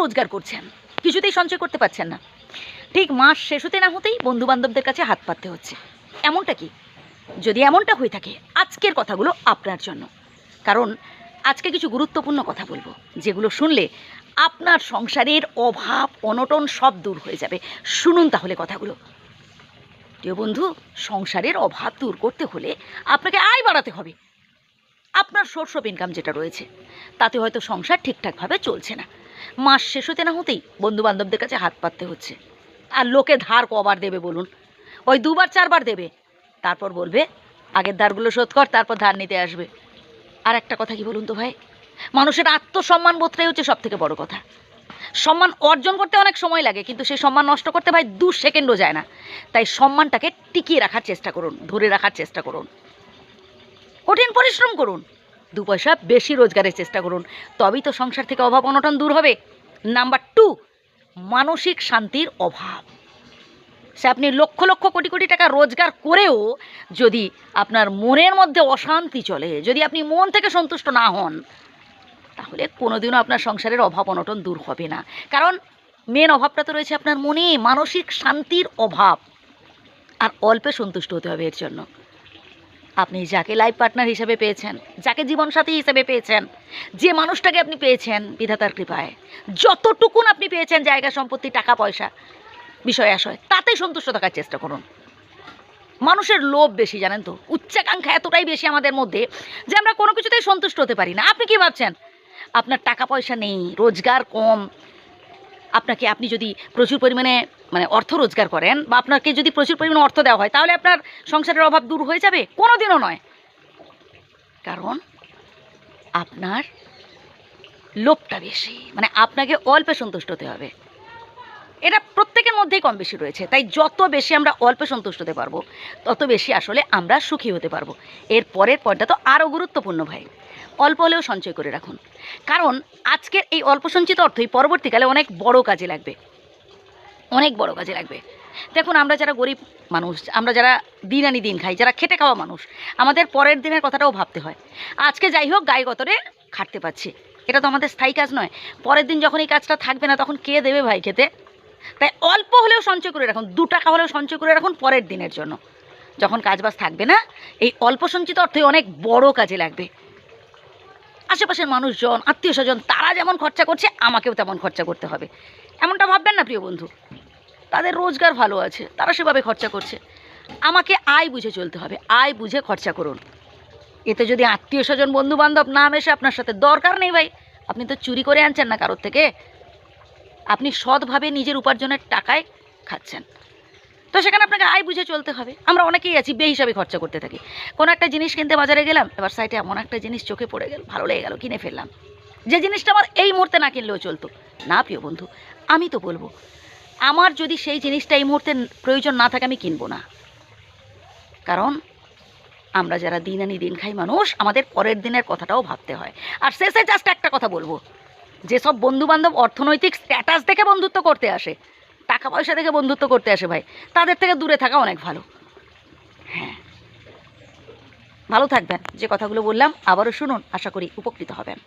রোজগার করছেন। কিছুতেই সঞ্চয় করতে পারছেন না। ঠিক মাস শেষ হতে না হতেই বন্ধু বান্ধবদের কাছে হাত পাততে হচ্ছে। এমনটা কি? যদি এমনটা হয়ে থাকে, আজকের কথাগুলো আপনার জন্য। কারণ আজকে কিছু গুরুত্বপূর্ণ কথা বলব, যেগুলো শুনলে আপনার সংসারের অভাব, অনটন সব দূর হয়ে যাবে। শুনুন তাহলে কথাগুলো। প্রিয় বন্ধু, সংসারের অভাব দূর করতে হলে আপনাকে আয় বাড়াতে হবে। আপনার সোর্স অফ ইনকাম যেটা রয়েছে, তাতে হয়তো সংসার ঠিকঠাকভাবে চলছে না। মাস শেষ হতে না হতেই বন্ধু বান্ধবদের কাছে হাত পাততে হচ্ছে। আর লোকে ধার কবার দেবে বলুন? ওই দুবার, চারবার দেবে। তারপর বলবে, আগের ধারগুলো শোধ কর, তারপর ধার নিতে আসবে। আর একটা কথা কি বলুন তো ভাই? মানুষের আত্মসম্মান বোধটাই হচ্ছে সব থেকে বড় কথা। সম্মান অর্জন করতে অনেক সময় লাগে, কিন্তু সেই সম্মান নষ্ট করতে ভাই দু সেকেন্ডও যায় না। তাই সম্মানটাকে টিকিয়ে রাখার চেষ্টা করুন, ধরে রাখার চেষ্টা করুন। কঠিন পরিশ্রম করুন। দু পয়সা বেশি রোজগারের চেষ্টা করুন। তবেই তো সংসার থেকে অভাব অনটন দূর হবে। নাম্বার টু মানসিক শান্তির অভাব। সে আপনি লক্ষ লক্ষ কোটি কোটি টাকা রোজগার করেও যদি আপনার মনের মধ্যে অশান্তি চলে, যদি আপনি মন থেকে সন্তুষ্ট না হন, তাহলে কোনোদিনও আপনার সংসারের অভাব অনটন দূর হবে না। কারণ মেন অভাবটা তো রয়েছে আপনার মনে, মানসিক শান্তির অভাব। আর অল্পে সন্তুষ্ট হতে হবে এর জন্য। আপনি যাকে লাইফ পার্টনার হিসেবে পেয়েছেন, যাকে জীবনসাথী হিসেবে পেয়েছেন, যে মানুষটাকে আপনি পেয়েছেন বিধাতার কৃপায়, যতটুকুন আপনি পেয়েছেন জায়গা, সম্পত্তি, টাকা, পয়সা, বিষয়, আশয়, তাতেই সন্তুষ্ট থাকার চেষ্টা করুন। মানুষের লোভ বেশি, জানেন তো? উচ্চাকাঙ্ক্ষা এতটাই বেশি আমাদের মধ্যে যে আমরা কোনো কিছুতেই সন্তুষ্ট হতে পারি না। আপনি কি ভাবছেন? আপনার টাকা পয়সা নেই, রোজগার কম আপনাকে আপনি যদি প্রচুর পরিমাণে মানে অর্থ রোজগার করেন বা আপনাকে যদি প্রচুর পরিমাণে অর্থ দেওয়া হয়, তাহলে আপনার সংসারের অভাব দূর হয়ে যাবে? কোনো দিনও নয়। কারণ আপনার লোভটা বেশি মানে আপনাকে অল্পে সন্তুষ্ট হতে হবে। এটা প্রত্যেকের মধ্যেই কম বেশি রয়েছে, তাই যত বেশি আমরা অল্পে সন্তুষ্ট হতে পারব, তত বেশি আসলে আমরা সুখী হতে পারব। এর পরের পয়েন্টটা তো আরও গুরুত্বপূর্ণ ভাই। অল্প হলেও সঞ্চয় করে রাখুন। কারণ আজকের এই অল্প সঞ্চিত অর্থই পরবর্তীকালে অনেক বড় কাজে লাগবে। অনেক বড় কাজে লাগবে। দেখুন, আমরা যারা গরিব মানুষ, আমরা যারা দিন আনি দিন খাই, যারা খেটে খাওয়া মানুষ, আমাদের পরের দিনের কথাটাও ভাবতে হয়। আজকে যাই হোক, গায়ে গতরে খাটতে পারছি। এটা তো আমাদের স্থায়ী কাজ নয়। পরের দিন যখন এই কাজটা থাকবে না, তখন কে দেবে ভাই খেতে? তাই অল্প হলেও সঞ্চয় করে রাখুন, দু টাকা হলেও সঞ্চয় করে রাখুন পরের দিনের জন্য। যখন কাজবাজ থাকবে না, এই অল্প সঞ্চিত অর্থই অনেক বড় কাজে লাগবে। আশেপাশের মানুষজন, আত্মীয় স্বজন, তারা যেমন খরচা করছে, আমাকেও তেমন খরচা করতে হবে। এমনটা ভাববেন না, প্রিয় বন্ধু। তাদের রোজগার ভালো আছে, তারা সেভাবে খরচা করছে। আমাকে আয় বুঝে চলতে হবে, আয় বুঝে খরচা করুন। এতে যদি আত্মীয় স্বজন বন্ধু বান্ধব না মেশে আপনার সাথে দরকার নেই ভাই। আপনি তো চুরি করে আনছেন না কারোর থেকে। আপনি সৎভাবে নিজের উপার্জনের টাকায় খাচ্ছেন। তো সেখানে আপনাকে আয় বুঝে চলতে হবে। আমরা অনেকেই আছি বে হিসাবে খরচা করতে থাকি। কোনো একটা জিনিস কিনতে বাজারে গেলাম, এবার সাইডে এমন একটা জিনিস চোখে পড়ে গেল, ভালো লেগে গেল, কিনে ফেললাম। যে জিনিসটা আমার এই মুহূর্তে না কিনলেও চলতো। না, প্রিয় বন্ধু, আমি তো বলব, আমার যদি সেই জিনিসটা এই মুহূর্তে প্রয়োজন না থাকে, আমি কিনবো না। কারণ আমরা যারা দিন আনি দিন খাই মানুষ, আমাদের পরের দিনের কথাটাও ভাবতে হয়। আর শেষে জাস্ট একটা কথা বলব, যেসব বন্ধু বান্ধব অর্থনৈতিক স্ট্যাটাস দেখে বন্ধুত্ব করতে আসে টাকা পয়সা দেখে বন্ধুত্ব করতে আসে ভাই। তাদের থেকে দূরে থাকা অনেক ভালো। হ্যাঁ। ভালো থাকবেন। যে কথাগুলো বললাম, আবারও শুনুন, আশা করি উপকৃত হবেন।